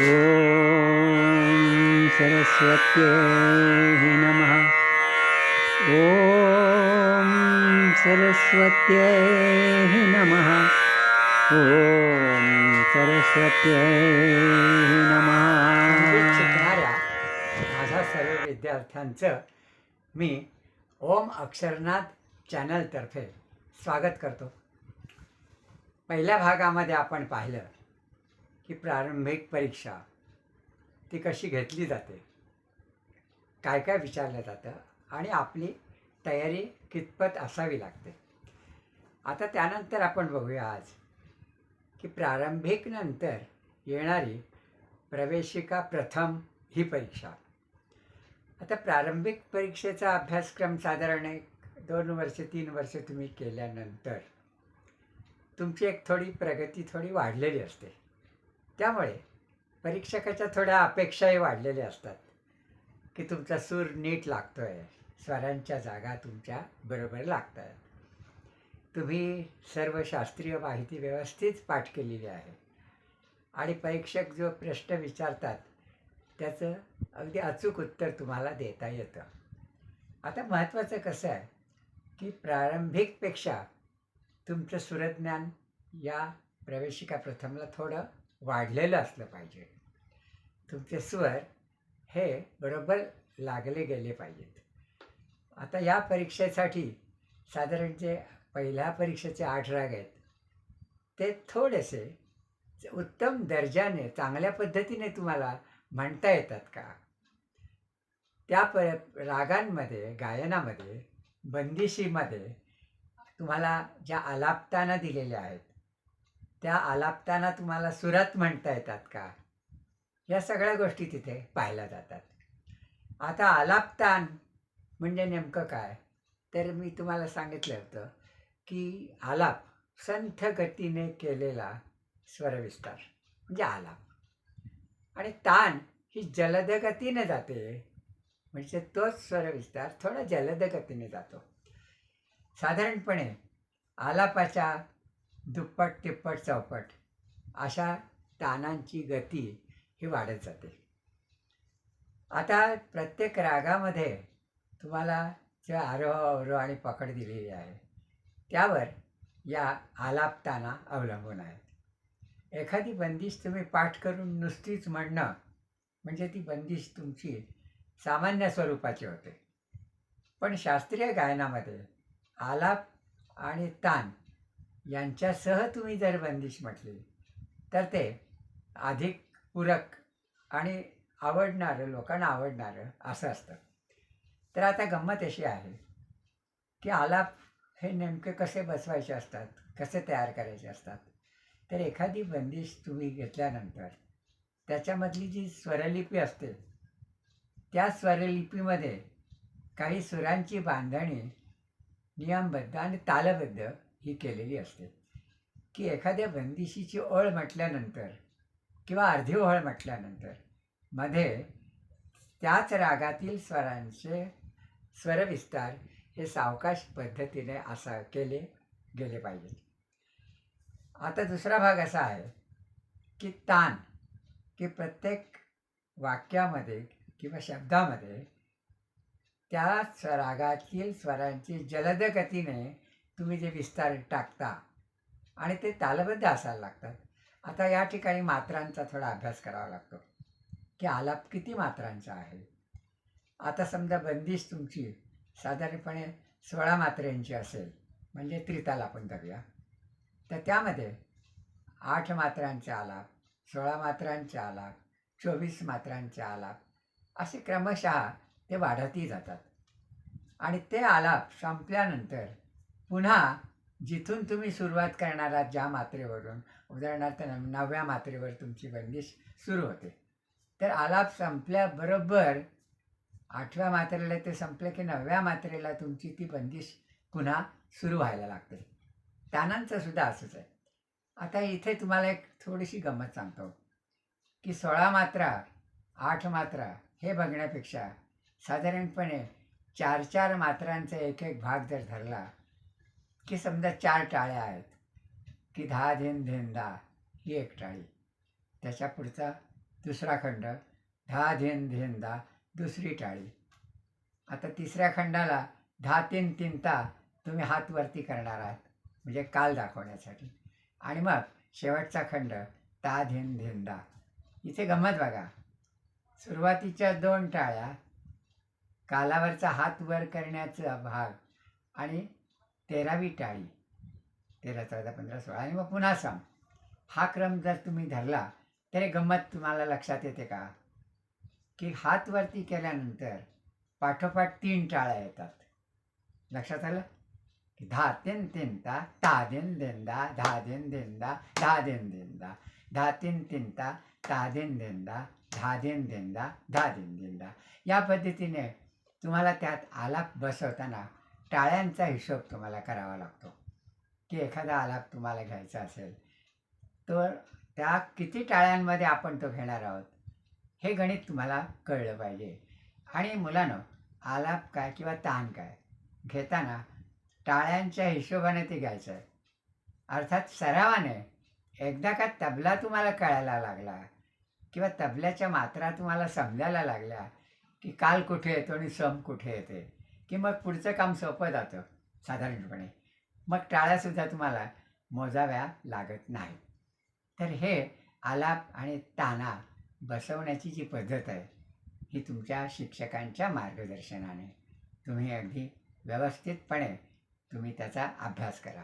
ॐ सरस्वत्यै नमः। ॐ सरस्वत्यै नमः। ॐ सरस्वत्यै नमः। शिकणाऱ्या माझ्या सर्व विद्यार्थ्यांचं मी ओम अक्षरनाथ चॅनलतर्फे स्वागत करतो. पहिल्या भागामध्ये आपण पाहिलं की प्रारंभिक परीक्षा ती कशी घेतली जाते? काय काय विचारलं जातं? आणि आपली तयारी कितपत असावी लागते? आता त्यानंतर आपण बघूया आज की प्रारंभिक नंतर येणारी प्रवेशिका प्रथम ही परीक्षा. आता प्रारंभिक परीक्षेचा अभ्यासक्रम साधारण एक दोन वर्ष तीन वर्ष तुम्ही केल्यानंतर तुमची एक थोडी प्रगती थोडी वाढलेली असते. त्यामुळे परीक्षकाच्या थोड्या अपेक्षाही वाढलेल्या असतात की तुमचा सूर नीट लागतो आहे स्वरांच्या जागा तुमच्या बरोबर लागत आहेत तुम्ही सर्व शास्त्रीय माहिती व्यवस्थित पाठ केलेली आहे आणि परीक्षक जो प्रश्न विचारतात त्याचं अगदी अचूक उत्तर तुम्हाला देता येतं. आता महत्त्वाचं कसं आहे की प्रारंभिकपेक्षा तुमचं सुरज्ञान या प्रवेशिका प्रथमला थोडं वाढलेलं असलं पाहिजे. तुमचे स्वर हे बरोबर लागले गेले पाहिजेत. आता या परीक्षेसाठी साधारण जे पहिल्या परीक्षेचे आठ राग आहेत ते थोडेसे उत्तम दर्जाने चांगल्या पद्धतीने तुम्हाला म्हणता येतात का? त्या प रागांमध्ये गायनामध्ये बंदिशीमध्ये तुम्हाला ज्या आलापताना दिलेल्या आहेत त्या आलापताना तुम्हाला सुरात म्हणता येतात का? या सगळ्या गोष्टी तिथे पाहिल्या जातात. आता आलापतान म्हणजे नेमकं काय? तर मी तुम्हाला सांगितलं होतं की आलाप संथ गतीने केलेला स्वरविस्तार म्हणजे आलाप. आणि तान ही जलद गतीने जाते म्हणजे तोच स्वरविस्तार थोडा जलद गतीने जातो. साधारणपणे आलापाच्या दुप्पट तिप्पट चौपट. अशा तानांची गती ही वाढत जाते. आता प्रत्येक रागामध्ये तुम्हाला जे आरोह अवरोह आणि पकड दिलेली आहे त्यावर या आलापताना अवलंबून आहेत एखादी बंदिश तुम्ही पाठ करून नुसतीच म्हणणं म्हणजे ती बंदिश तुमची सामान्य स्वरूपाची होते. पण शास्त्रीय गायनामध्ये आलाप आणि तान यांच्यासह तुम्ही जर बंदिश म्हटली तर ते अधिक पूरक आणि आवडणारं लोकांना आवडणारं असं असतं. तर आता गंमत अशी आहे की आलाप हे नेमके कसे बसवायचे असतात कसे तयार करायचे असतात? तर एखादी बंदिश तुम्ही घेतल्यानंतर त्याच्यामधली जी स्वरलिपी असते त्या स्वरलिपीमध्ये काही सुरांची बांधणी नियमबद्ध आणि तालबद्ध ही केलेली असते. की एखाद्या बंदिशीची ओळ म्हटल्यानंतर किंवा अर्धी ओळ म्हटल्यानंतरमध्ये त्याच रागातील स्वरांचे स्वरविस्तार हे सावकाश पद्धतीने असा केले गेले पाहिजेत. आता दुसरा भाग असा आहे की तान की प्रत्येक वाक्यामध्ये किंवा शब्दामध्ये त्या रागातील स्वरांची जलद गतीने तुम्ही जे विस्तार टाकता आणि ते तालबद्ध असायला लागतात. आता या ठिकाणी मात्रांचा थोडा अभ्यास करावा लागतो. की आलाप किती मात्रांचा आहे? आता समजा बंदिश तुमची साधारणपणे सोळा मात्रेंची असेल म्हणजे त्रिताल आपण धरूया. तर त्यामध्ये आठ मात्रांचे आलाप सोळा मात्रांचे आलाप चोवीस मात्रांचे आलाप असे क्रमशः ते वाढतही जातात. आणि ते आलाप संपल्यानंतर पुन्हा जिथून तुम्ही सुरुवात करणार आहात ज्या मात्रेवरून उदाहरणार्थ नव- नवव्या मात्रेवर तुमची बंदिश सुरू होते. तर आलाप संपल्याबरोबर आठव्या मात्रेला ते संपले की नवव्या मात्रेला तुमची ती बंदिश पुन्हा सुरू व्हायला लागते. तानांचं सुद्धा असंच आहे. आता इथे तुम्हाला एक थोडीशी गंमत सांगतो. की सोळा मात्रा आठ मात्रा हे बघण्यापेक्षा साधारणपणे चार चार मात्रांचा एक एक भाग जर धरला की समजा चार टाळ्या आहेत की दहा धेन धेन दहा ही एक टाळी. त्याच्या पुढचा दुसरा खंड धा धेन धेन दा दुसरी टाळी. आता तिसऱ्या खंडाला दहा तीन तीन ता तुम्ही हात वरती करणार आहात म्हणजे काल दाखवण्यासाठी. आणि मग शेवटचा खंड ता धेन धेन दा इथे गंमत बघा. सुरुवातीच्या दोन टाळ्या कालावरचा हात वर करण्याचा भाग आणि तेरावी टाळी तेरा चौदा पंधरा सोळा. आणि मग पुन्हा सम. हा क्रम जर तुम्ही धरला तरी गंमत तुम्हाला लक्षात येते का? की हात वरती केल्यानंतर पाठोपाठ तीन टाळ्या येतात. लक्षात आलं? की धा तीन तीन ता देन दिन धा दिन देंदा धा दिन देंदा दा धा तीन तीन ता देन दिन धा दिन देंदा धा दिन दिन दा या पद्धतीने तुम्हाला त्यात आलाप बसवताना टाळ्यांचा हिशोब तुम्हाला करावा लागतो. की एखादा आलाप तुम्हाला घ्यायचा असेल तर त्या किती टाळ्यांमध्ये आपण तो घेणार आहोत हे गणित तुम्हाला कळलं पाहिजे. आणि मुलानं आलाप काय किंवा ताण काय घेताना टाळ्यांच्या हिशोबाने ते घ्यायचं आहे. अर्थात सरावाने एकदा का तबला तुम्हाला कळायला लागला किंवा तबल्याच्या मात्रा तुम्हाला समजायला लागल्या की काल कुठे येतो आणि सम कुठे येते की मग पुढचं काम सोपं जातं साधारणपणे. मग टाळ्यासुद्धा तुम्हाला मोजाव्या लागत नाही. तर हे आलाप आणि ताना बसवण्याची जी पद्धत आहे ही तुमच्या शिक्षकांच्या मार्गदर्शनाने. तुम्ही अगदी व्यवस्थितपणे तुम्ही त्याचा अभ्यास करा.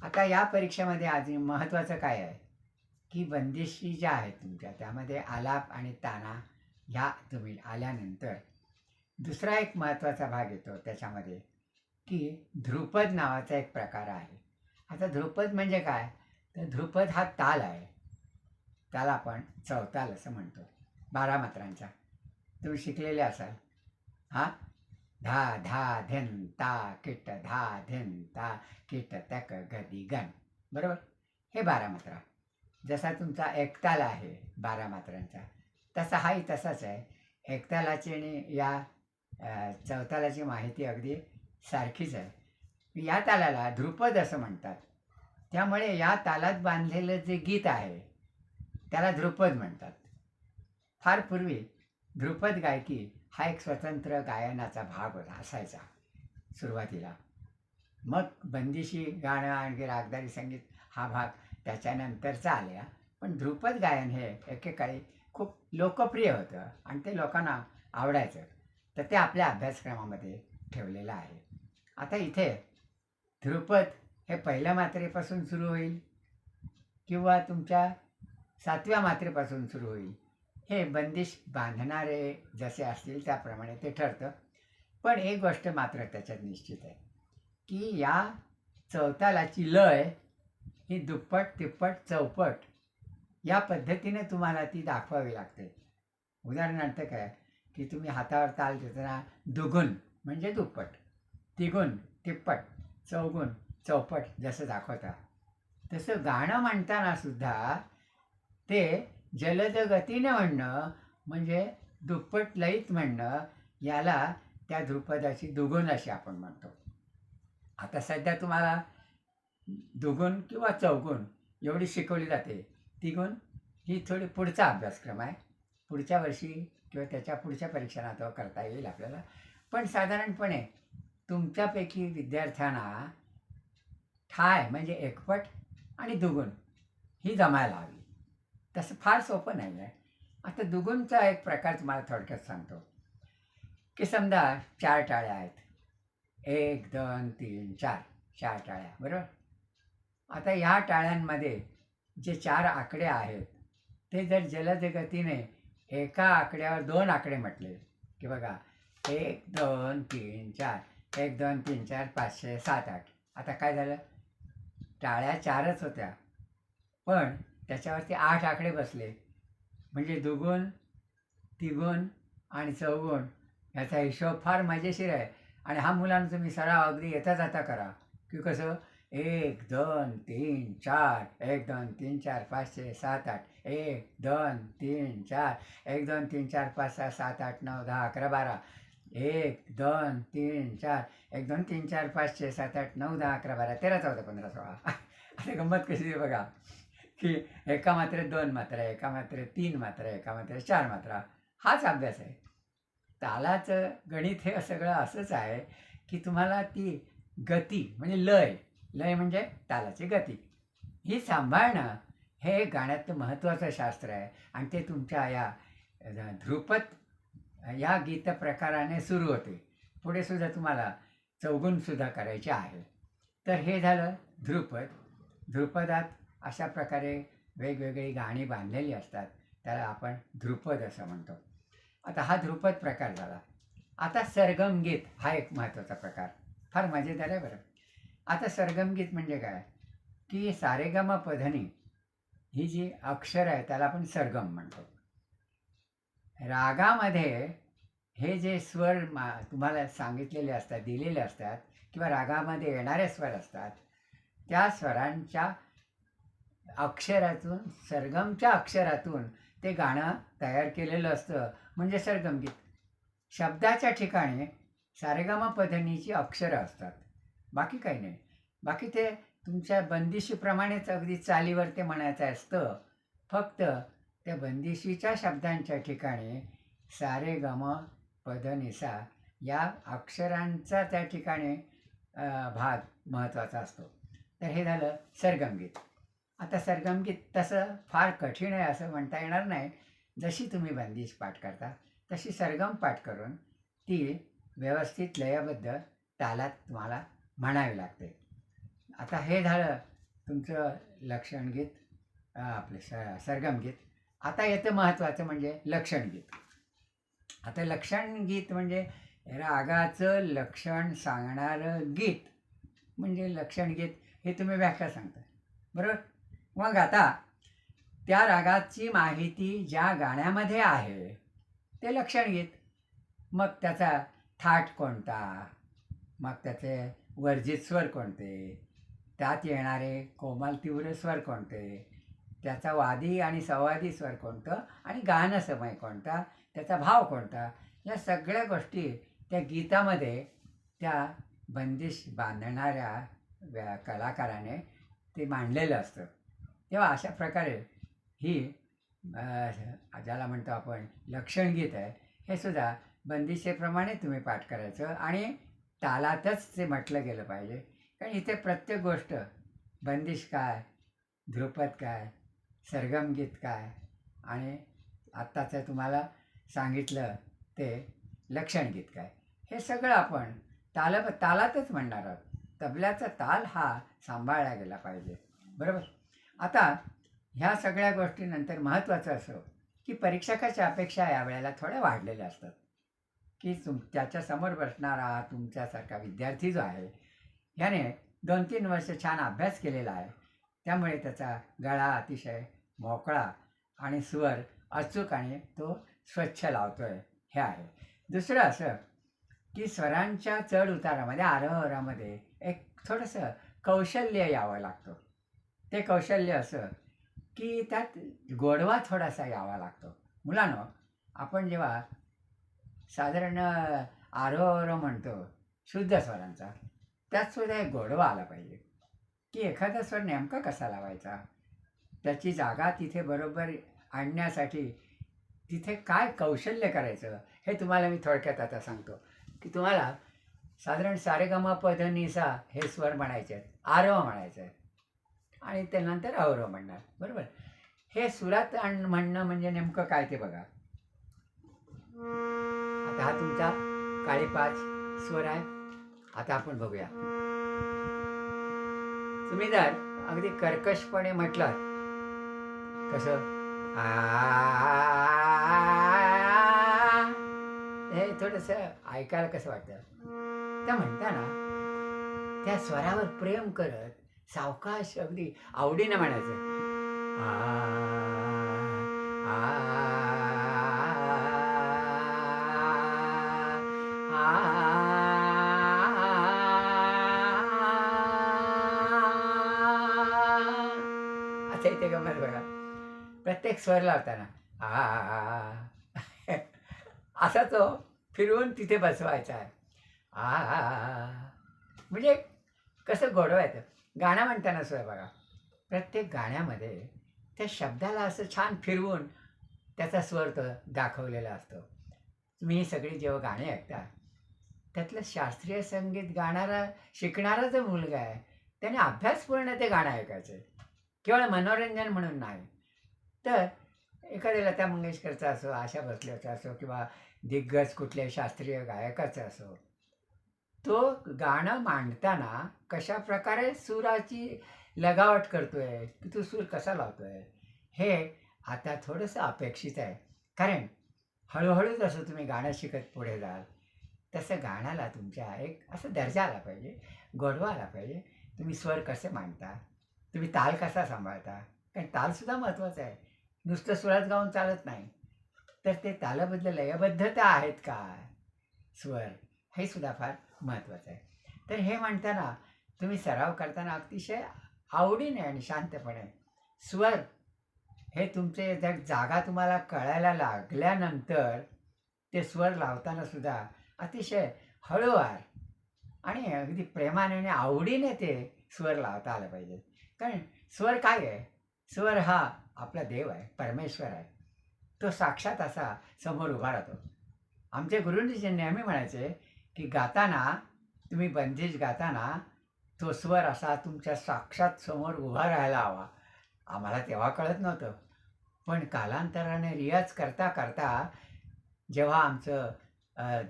आता या परीक्षेमध्ये आज महत्त्वाचं काय आहे? की बंदिशी ज्या आहेत तुमच्या त्यामध्ये आलाप आणि ताना ह्या तुम्ही आल्यानंतर दुसरा एक महत्त्वाचा भाग येतो त्याच्यामध्ये की ध्रुपद नावाचा एक प्रकार आहे. आता ध्रुपद म्हणजे काय? तर ध्रुपद हा ताल आहे. त्याला आपण चौताल असं म्हणतो. बारा मात्रांचा. तुम्ही शिकलेले असाल. हा? धा धा धिन ता किट धा धिन ता किट तक गदी गण. बरोबर? हे बारा मात्रा. जसा तुमचा एकताल आहे बारा मात्रांचा तसा हाही तसाच आहे. एकतालाची आणि या अ, माहिती अगदी सारखीच आहे. या तालाला ध्रुपद असं म्हणतात. त्यामुळे या तालात बांधलेलं जे गीत आहे त्याला ध्रुपद म्हणतात. फार पूर्वी ध्रुपद गायकी हा एक स्वतंत्र गायनाचा भाग होता असायचा सुरुवातीला. मग बंदिशी गाणं आणि रागदारी संगीत हा भाग त्याच्यानंतरचा आल्या. पण ध्रुपद गायन हे एकेकाळी खूप लोकप्रिय होतं आणि ते लोकांना आवडायचं. तर ते आपल्या अभ्यासक्रमामध्ये ठेवलेलं आहे. आता इथे ध्रुपद हे पहिल्या मात्रेपासून सुरू होईल किंवा तुमच्या सातव्या मात्रेपासून सुरू होईल. हे बंदिश बांधणारे जसे असतील त्याप्रमाणे ते ठरतं. पण एक गोष्ट मात्र त्याच्यात निश्चित आहे की या चौतालाची लय ही दुप्पट तिप्पट चौपट या पद्धतीने तुम्हाला ती दाखवावी लागते. उदाहरणार्थ काय? की तुम्ही हातावर ताल देताना दुगुण म्हणजे दुप्पट. तिगुण तिप्पट चौगुण चौपट जसं दाखवता. तसं गाणं म्हणताना सुद्धा ते जलद गतीनं म्हणणं म्हणजे दुप्पट लयीत म्हणणं याला त्या ध्रुपदाची दुगुण अशी आपण म्हणतो. आता सध्या तुम्हाला दुगुण किंवा चौगुण एवढी शिकवली जाते. तिगुण ही थोडी पुढचा अभ्यासक्रम आहे. पुढच्या वर्षी किंवा त्याच्या पुढच्या परीक्षणात तो करता येईल आपल्याला. पण साधारणपणे तुमच्यापैकी विद्यार्थ्यांना ठाय म्हणजे एकपट आणि दुगुण ही जमायला हवी. तसं फार सोपं नाही आहे आता दुगुणचा एक प्रकार तुम्हाला थोडक्यात सांगतो. की समजा चार टाळ्या आहेत. एक दोन तीन चार. चार टाळ्या बरोबर? आता ह्या टाळ्यांमध्ये जे चार आकडे आहेत ते जर जलद गतीने एका आकड्यावर दोन आकडे म्हटले. की बघा एक दोन तीन चार. एक दोन तीन चार पाचशे सात आठ. आता काय झालं? टाळ्या चारच होत्या. पण त्याच्यावरती आठ आकडे बसले. म्हणजे दुगुण तिगुण आणि चौगुण ह्याचा हिशोब फार मजेशीर आहे. आणि हा मुलांना तुम्ही सराव अगदी येता जाता करा. की कसं? एक दोन तीन चार. एक दोन तीन चार पाचशे सात आठ. एक दोन तीन चार. एक दोन तीन चार पाच सहा सात आठ नऊ दहा अकरा बारा. एक दोन तीन चार. एक दोन तीन चार पाच छे सात आठ नऊ दहा अकरा बारा. तेरा चौदा पंधरा सोळा. आता गंमत कशी आहे बघा. की एका मात्रेत दोन मात्रा एका मात्रेत तीन मात्रा एका मात्रेत चार मात्रा. हाच अभ्यास आहे. तालाचं गणित हे सगळं असंच आहे की तुम्हाला ती गती म्हणजे लय लय म्हणजे तालाची गती. ही सांभाळणं हे गाण्यातलं महत्त्वाचं शास्त्र आहे. आणि ते तुमच्या या ध्रुपद या गीत प्रकाराने सुरू होते. पुढे सुद्धा तुम्हाला चौगुणसुद्धा करायचे आहे. तर हे झालं ध्रुपद. ध्रुपदात अशा प्रकारे वेगवेगळी गाणी बांधलेली असतात. त्याला आपण ध्रुपद असं म्हणतो. आता हा ध्रुपद प्रकार झाला. आता सरगम गीत हा एक महत्त्वाचा प्रकार. फार मजेदार आहे बरं. आता सरगम गीत म्हणजे काय? की सारेगम पधनी ही जी अक्षर आहे त्याला आपण सरगम म्हणतो. रागामध्ये हे जे स्वर मा तुम्हाला सांगितलेले असतात दिलेले असतात किंवा रागामध्ये येणारे स्वर असतात त्या स्वरांच्या अक्षरातून सरगमच्या अक्षरातून ते गाणं तयार केलेलं असतं. म्हणजे सरगमगीत. शब्दाच्या ठिकाणी सारेगामा पधनीची अक्षरं असतात. बाकी काही नाही. बाकी ते तुमच्या बंदिशीप्रमाणेच अगदी चालीवर ते म्हणायचं असतं. फक्त त्या बंदिशीच्या शब्दांच्या ठिकाणी सारे गम पधनिसा या अक्षरांचा त्या ठिकाणी भाग महत्त्वाचा असतो. तर हे झालं सरगमगीत. आता सरगमगीत तसं फार कठीण आहे असं म्हणता येणार नाही. जशी तुम्ही बंदिश पाठ करता तशी सरगम पाठ करून ती व्यवस्थित लयबद्ध तालात तुम्हाला म्हणावी लागते. आता हे झालं तुमचं लक्षणगीत आपलं स सरगमगीत आता येतं महत्त्वाचं म्हणजे लक्षणगीत आता लक्षणगीत म्हणजे रागाचं लक्षण सांगणारं गीत. म्हणजे लक्षणगीत हे तुम्ही व्याख्या सांगता बरोबर? मग आता त्या रागाची माहिती ज्या गाण्यामध्ये आहे ते लक्षणगीत मग त्याचा थाट कोणता? मग त्याचे वर्जित स्वर कोणते? त्यात येणारे कोमल तीव्र स्वर कोणते? त्याचा वादी आणि संवादी स्वर कोणतं? आणि गानसमय कोणता? त्याचा भाव कोणता? या सगळ्या गोष्टी त्या गीतामध्ये त्या बंदिश बांधणाऱ्या कलाकाराने ते मांडलेलं असतं. तेव्हा अशा प्रकारे ही ज्याला म्हणतो आपण लक्षणगीत आहे हे सुद्धा बंदिशेप्रमाणे तुम्ही पाठ करायचं आणि तालातच ते म्हटलं गेलं पाहिजे. कारण इथे प्रत्येक गोष्ट बंदिश काय ध्रुपद काय सरगम गीत काय आणि आत्ताचं तुम्हाला सांगितलं ते लक्षणगीत काय. हे सगळं आपण ताल तालातच म्हणणार आहोत. तबल्याचा ताल हा सांभाळला गेला पाहिजे. बरोबर? आता ह्या सगळ्या गोष्टीनंतर महत्त्वाचं असं की परीक्षकाच्या अपेक्षा यावेळेला थोड्या वाढलेल्या असतात. की तुम त्याच्यासमोर बसणारा तुमच्यासारखा विद्यार्थी जो आहे ह्याने दोन तीन वर्ष छान अभ्यास केलेला आहे. त्यामुळे त्याचा गळा अतिशय मोकळा आणि स्वर अचूक आणि तो स्वच्छ लावतो आहे हे आहे. दुसरं असं की स्वरांच्या चढ उतारामध्ये आरोहरामध्ये एक थोडंसं कौशल्य यावं लागतं. ते कौशल्य असं की त्यात गोडवा थोडासा यावा लागतो. मुलांनो आपण जेव्हा साधारण आरोह म्हणतो शुद्ध स्वरांचा. त्यात सुद्धा एक गोडवा आला पाहिजे. की एखादा स्वर नेमका कसा लावायचा? त्याची जागा तिथे बरोबर आणण्यासाठी तिथे काय कौशल्य करायचं हे तुम्हाला मी थोडक्यात आता सांगतो. की तुम्हाला साधारण सारेगमा पध निसा हे स्वर म्हणायचे आहेत आरव म्हणायचं आहे आणि त्यानंतर अवरव म्हणणार बरोबर? हे सुरात आण म्हणणं म्हणजे नेमकं काय ते बघा. तर हा तुमचा काळी पाच स्वर आहे. आता आपण बघूया. तुम्ही जर अगदी कर्कशपणे म्हटलं कसं? आ हे थोडस ऐकायला कसं वाटतं? त्या म्हणताना त्या स्वरावर प्रेम करत सावकाश अगदी आवडीनं म्हणायचं. आ, आ. असं इथे गमत बघा. प्रत्येक स्वर लावताना आ असा तो फिरवून तिथे बसवायचा. आहे आ म्हणजे कसं गोडवायचं गाणं म्हणताना सुद्धा बघा. प्रत्येक गाण्यामध्ये त्या शब्दाला असं छान फिरवून त्याचा स्वर तो दाखवलेला असतो. तुम्ही ही सगळी जेव्हा गाणी ऐकता त्यातलं शास्त्रीय संगीत गाणारा शिकणारा जो मुलगा आहे त्याने अभ्यासपूर्ण ते गाणं ऐकायचं. केवळ मनोरंजन म्हणून नाही. तर एखाद्या लता मंगेशकरचा असो आशा भोसलेचा असो किंवा दिग्गज कुठल्या शास्त्रीय गायकाचा असो तो गाणं मांडताना कशा प्रकारे सुराची लगावट करतोय की तो सूर कसा लावतोय हे आता थोडंसं अपेक्षित आहे. कारण हळूहळू जसं तुम्ही गाणं शिकत पुढे जाल तसं गाण्याला तुमच्या एक असं दर्जा आला पाहिजे गोडवा आला पाहिजे. तुम्ही स्वर कसे मांडता? तुम्ही ताल कसा सांभाळता? कारण तालसुद्धा महत्त्वाचं आहे. नुसतं सुरात गाऊन चालत नाही. तर ते तालाबद्दल लयबद्धता आहेत का? स्वर हे सुद्धा फार महत्त्वाचं आहे. तर हे म्हणताना तुम्ही सराव करताना अतिशय आवडीने आणि शांतपणे स्वर हे तुमचे जर जागा तुम्हाला कळायला लागल्यानंतर ते स्वर लावताना सुद्धा अतिशय हळूवार आणि अगदी प्रेमाने आणि आवडीने ते स्वर लावता आलं पाहिजे. कारण स्वर काय आहे? स्वर हा आपला देव आहे परमेश्वर आहे. तो साक्षात असा समोर उभा राहतो. आमचे गुरुजी नेहमी म्हणायचे की गाताना तुम्ही बंदिश गाताना तो स्वर असा तुमच्या साक्षात समोर उभा राहायला हवा. आम्हाला तेव्हा कळत नव्हतं. पण कालांतराने रियाज करता करता जेव्हा आमचं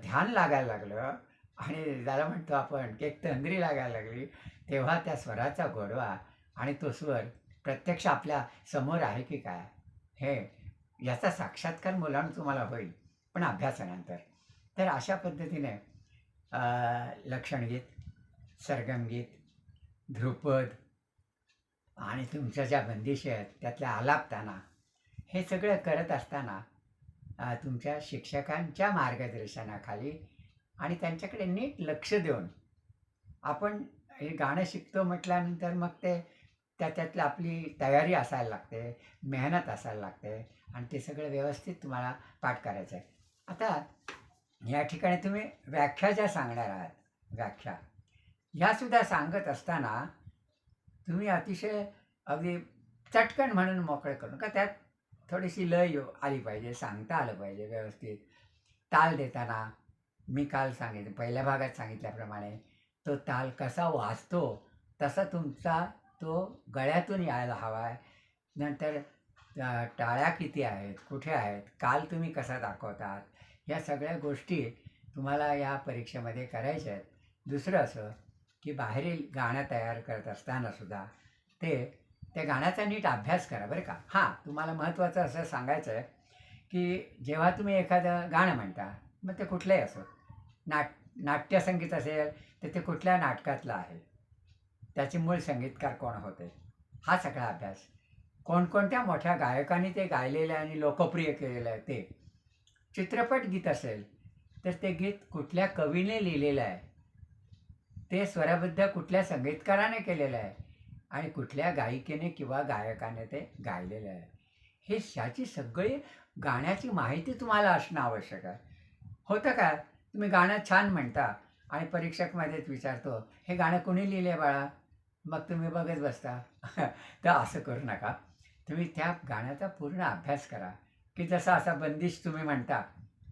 ध्यान लागायला लागलं आणि ज्याला म्हणतो आपण की एक तंद्री लागायला लागली तेव्हा त्या स्वराचा गोडवा आणि तो स्वर प्रत्यक्ष आपल्यासमोर आहे की काय? हे याचा साक्षात्कार मुलांना तुम्हाला होईल पण अभ्यासानंतर. तर अशा पद्धतीने लक्षणगीत सरगमगीत ध्रुपद आणि तुमच्या ज्या बंदिशी आहेत त्यातल्या आलापताना हे सगळं करत असताना तुमच्या शिक्षकांच्या मार्गदर्शनाखाली आणि त्यांच्याकडे नीट लक्ष देऊन आपण हे गाणं शिकतो म्हटल्यानंतर मग ते त्याच्यातली आपली तयारी असायला लागते मेहनत असायला लागते आणि ते सगळं व्यवस्थित तुम्हाला पाठ करायचं आहे. आता या ठिकाणी तुम्ही व्याख्या ज्या सांगणार आहात व्याख्या ह्यासुद्धा सांगत असताना तुम्ही अतिशय अगदी चटकन म्हणून मोकळे करून का त्यात थोडीशी लय आली पाहिजे सांगता आलं पाहिजे व्यवस्थित. ताल देताना मी काल सांगितलं पहिल्या भागात सांगितल्याप्रमाणे तो ताल कसा वाचतो तसा तुमचा तो गळ्यातून यायला हवा आहे. नंतर टाळ्या किती आहेत कुठे आहेत काल तुम्ही कसा दाखवतात या सगळ्या गोष्टी तुम्हाला या परीक्षेमध्ये करायच्या आहेत. दुसरं असं की बाहेरील गाणं तयार करत असतानासुद्धा ते त्या गाण्याचा नीट अभ्यास करा बरं का. हां तुम्हाला महत्त्वाचं असं सांगायचं आहे की जेव्हा तुम्ही एखादं गाणं म्हणता मग ते कुठलंही असो नाट नाट्यसंगीत असेल तर ते कुठल्या नाटकातलं आहे? त्याचे मूळ संगीतकार कोण होते? हा सगळा अभ्यास. कोणकोणत्या मोठ्या गायकांनी ते गायलेलं आहे आणि लोकप्रिय केलेलं आहे ते? चित्रपट गीत असेल तर ते गीत कुठल्या कवीने लिहिलेलं आहे? ते स्वरबद्ध कुठल्या संगीतकाराने केलेलं आहे? आणि कुठल्या गायिकेने किंवा गायकाने ते गायलेलं आहे? हे ह्याची सगळी गाण्याची माहिती तुम्हाला असणं आवश्यक आहे. होतं का? तुम्ही गाणं छान म्हणता आणि परीक्षकमध्येच विचारतो हे गाणं कोणी लिहिलं आहे बाळा? मग तुम्ही बघत बसता. तर असं करू नका. तुम्ही त्या गाण्याचा पूर्ण अभ्यास करा. की जसा असा बंदिश तुम्ही म्हणता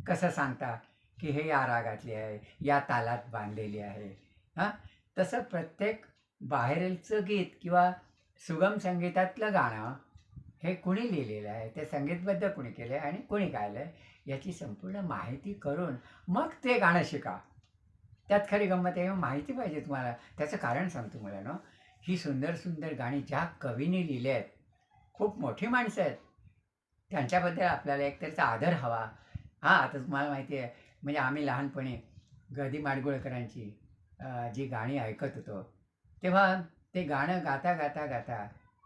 कसं सांगता की हे या रागातली आहे या तालात बांधलेली आहे. हां? तसं प्रत्येक बाहेरचं गीत किंवा सुगम संगीतातलं गाणं हे कुणी लिहिलेलं आहे ते संगीतबद्ध कुणी केलं आहे आणि कुणी गायलं आहे याची संपूर्ण माहिती करून मग ते गाणं शिका. त्यात खरी गंमत आहे माहिती पाहिजे तुम्हाला. त्याचं कारण सांगतो मला ना ही सुंदर सुंदर गाणी ज्या कवीने लिहिली आहेत खूप मोठी माणसं आहेत. त्यांच्याबद्दल आपल्याला एक त्याचा आदर हवा. हां आता तुम्हाला माहिती आहे म्हणजे आम्ही लहानपणी गदी माडगुळकरांची जी गाणी ऐकत होतो तेव्हा ते गाणं गाता गाता गाता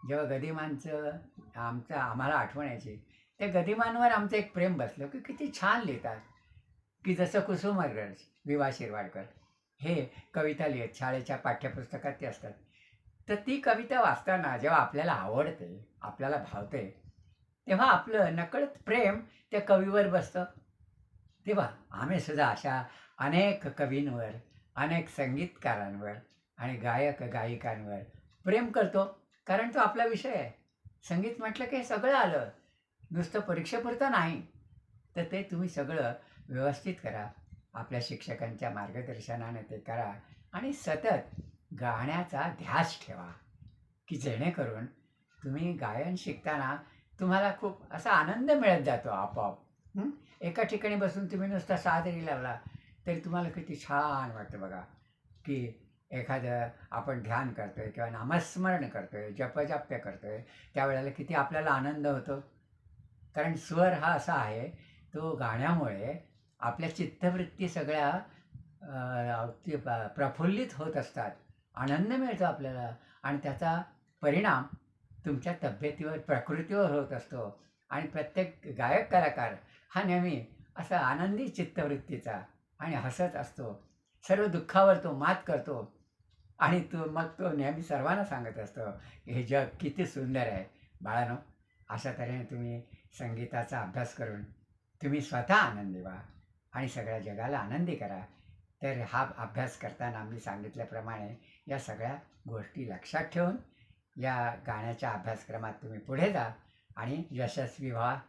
जेव्हा गदिमांचं आमचं आम्हाला आठवण यायची त्या गदिमांवर आमचं एक प्रेम बसलं की किती छान लिहितात. की जसं कुसुम वि विवा शिरवाडकर हे कविता लिहित शाळेच्या पाठ्यपुस्तकात ते असतात. तर ती कविता वाचताना जेव्हा आपल्याला आवडते आपल्याला भावते तेव्हा आपलं नकळत प्रेम त्या कवीवर बसतं. तेव्हा आम्ही सुद्धा अशा अनेक कवींवर अनेक संगीतकारांवर आणि गायक गायिकांवर प्रेम करतो कारण तो आपला विषय आहे. संगीत म्हटलं की हे सगळं आलं. नुसतं परीक्षेपुरतं नाही. तर ते तुम्ही सगळं व्यवस्थित करा. आपल्या शिक्षकांच्या मार्गदर्शनाने ते करा. आणि सतत गाण्याचा ध्यास ठेवा की जेणेकरून तुम्ही गायन शिकताना तुम्हाला खूप असा आनंद मिळत जातो आपोआप. एका ठिकाणी बसून तुम्ही नुसता सादरी लावला तरी तुम्हाला किती छान वाटतं बघा की एखादं आपण ध्यान करतोय किंवा नामस्मरण करतोय जपजाप्य करतोय त्यावेळेला किती आपल्याला आनंद होतो. कारण स्वर हा असा आहे तो गाण्यामुळे आपल्या चित्तवृत्ती सगळ्या प्रफुल्लित होत असतात. आनंद मिळतो आपल्याला. आणि त्याचा परिणाम तुमच्या तब्येतीवर प्रकृतीवर होत असतो. आणि प्रत्येक गायक कलाकार हा नेहमी असा आनंदी चित्तवृत्तीचा आणि हसत असतो. सर्व दुःखावर तो मात करतो. आणि तो मग तो नेहमी सर्वांना सांगत असतो हे जग किती सुंदर आहे. बाळानो अशा तऱ्हेने तुम्ही संगीताचा अभ्यास करून तुम्ही स्वतः आनंदी व्हा आणि सगळ्या जगाला आनंदी करा. तर हा अभ्यास करताना मी सांगितल्याप्रमाणे या सगळ्या गोष्टी लक्षात ठेवून या गाण्याच्या अभ्यासक्रमात तुम्ही पुढे जा आणि यशस्वी व्हा.